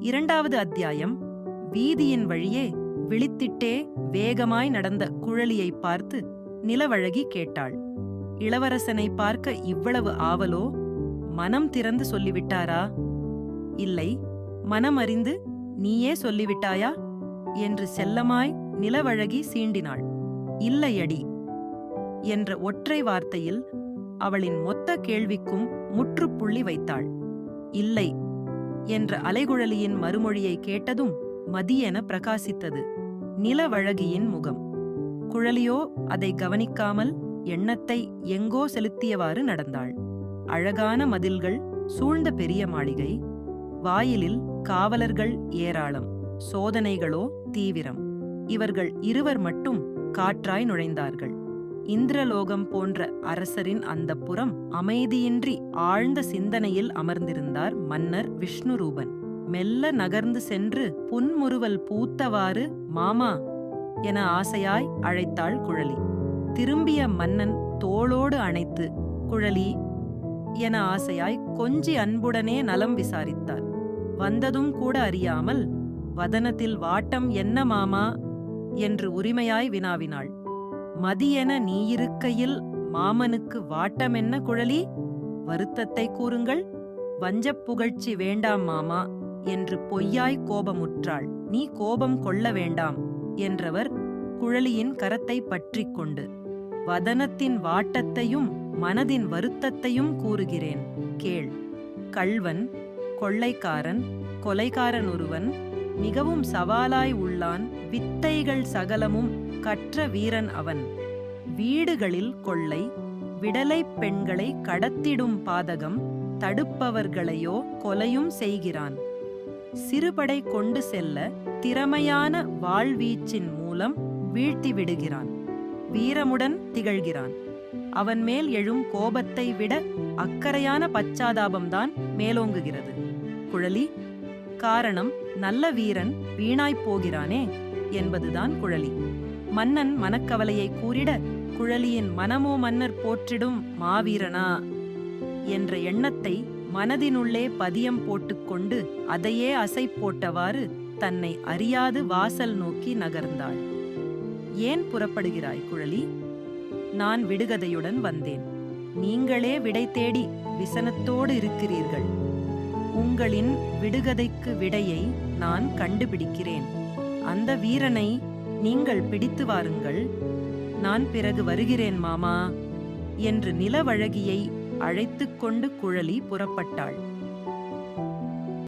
இரண்டாவது அத்தியாயம். வீதியின் வழியே விழித்திட்டே வேகமாய் நடந்த குழலியை பார்த்து நிலவழகி கேட்டாள். இளவரசனை பார்க்க இவ்வளவு ஆவலோ? மனம் திறந்து சொல்லிவிட்டாரா? இல்லை மனமறிந்து நீயே சொல்லிவிட்டாயா? என்று செல்லமாய் நிலவழகி சீண்டினாள். இல்லையடி என்ற ஒற்றை வார்த்தையில் அவளின் மொத்த கேள்விக்கும் முற்றுப்புள்ளி வைத்தாள். இல்லை என்ற அலைகுழலியின் மறுமொழியை கேட்டதும் மதியென பிரகாசித்தது. நிலவழகியின் முகம். குழலியோ அதை கவனிக்காமல் எண்ணத்தை எங்கோ செலுத்தியவாறு நடந்தாள். அழகான மதில்கள் சூழ்ந்த பெரிய மாளிகை. வாயிலில் காவலர்கள் ஏராளம். சோதனைகளோ தீவிரம். இவர்கள் இருவர் மட்டும் காற்றாய் நுழைந்தார்கள். இந்திரலோகம் போன்ற அரசரின் அந்தப்புறம் அமைதியின்றி ஆழ்ந்த சிந்தனையில் அமர்ந்திருந்தார் மன்னர் விஷ்ணுரூபன். மெல்ல நகர்ந்து சென்று புன்முறுவல் பூத்தவாறு மாமா என ஆசையாய் அழைத்தாள் குழலி. திரும்பிய மன்னன் தோளோடு அணைத்து குழலி என ஆசையாய் கொஞ்சி அன்புடனே நலம் விசாரித்தார். வந்ததும் கூட அறியாமல் வதனத்தில் வாட்டம் என்ன மாமா? என்று உரிமையாய் வினாவினாள். மதியென நீயிருக்கையில் மாமனுக்கு வாட்டமென்ன குழலி? வருத்தத்தை கூறுங்கள். வஞ்சப் புகழ்ச்சி வேண்டாம் மாமா என்று பொய்யாய் கோபமுற்றாள். நீ கோபம் கொள்ள வேண்டாம் என்றவர் குழலியின் கரத்தை பற்றிக் கொண்டு வதனத்தின் வாட்டத்தையும் மனதின் வருத்தத்தையும் கூறுகிறேன் கேள். கள்வன் கொள்ளைக்காரன் கொலைக்காரன் ஒருவன் மிகவும் சவாலாய் உள்ளான். வித்தைகள் சகலமும் கற்ற வீரன் அவன். வீடுகளில் கொள்ளை விடலைப் பெண்களை கடத்திடும் பாதகம் தடுப்பவர்களையோ கொலையும் செய்கிறான். சிறுபடை கொண்டு செல்ல திறமையான வாழ்வீச்சின் மூலம் வீழ்த்தி விடுகிறான். வீரமுடன் திகழ்கிறான். அவன் மேல் எழும் கோபத்தை விட அக்கறையான பச்சாதாபம்தான் மேலோங்குகிறது. குழலி காரணம் நல்ல வீரன் வீணாய்ப் போகிறானே என்பதுதான் குழலி. மன்னன் மனக்கவலையை கூறிட குழலியின் மனமோ மன்னர் போற்றிடும் மாவீரனா? என்ற எண்ணத்தை மனதினுள்ளே பதியம் போட்டுக்கொண்டு அதையே அசை போட்டவாறு தன்னை அறியாது வாசல் நோக்கி நகர்ந்தாள். ஏன் புறப்படுகிறாய் குழலி? நான் விடுகதையுடன் வந்தேன். நீங்களே விடை தேடி விசனத்தோடு இருக்கிறீர்கள். உங்களின் விடுகதைக்கு விடையை நான் கண்டுபிடிக்கிறேன். அந்த வீரனை நீங்கள் பிடித்து வாருங்கள். நான் பிறகு வருகிறேன் மாமா. என்று நிலவழகியை அழைத்துக் கொண்டு குழலி புறப்பட்டாள்.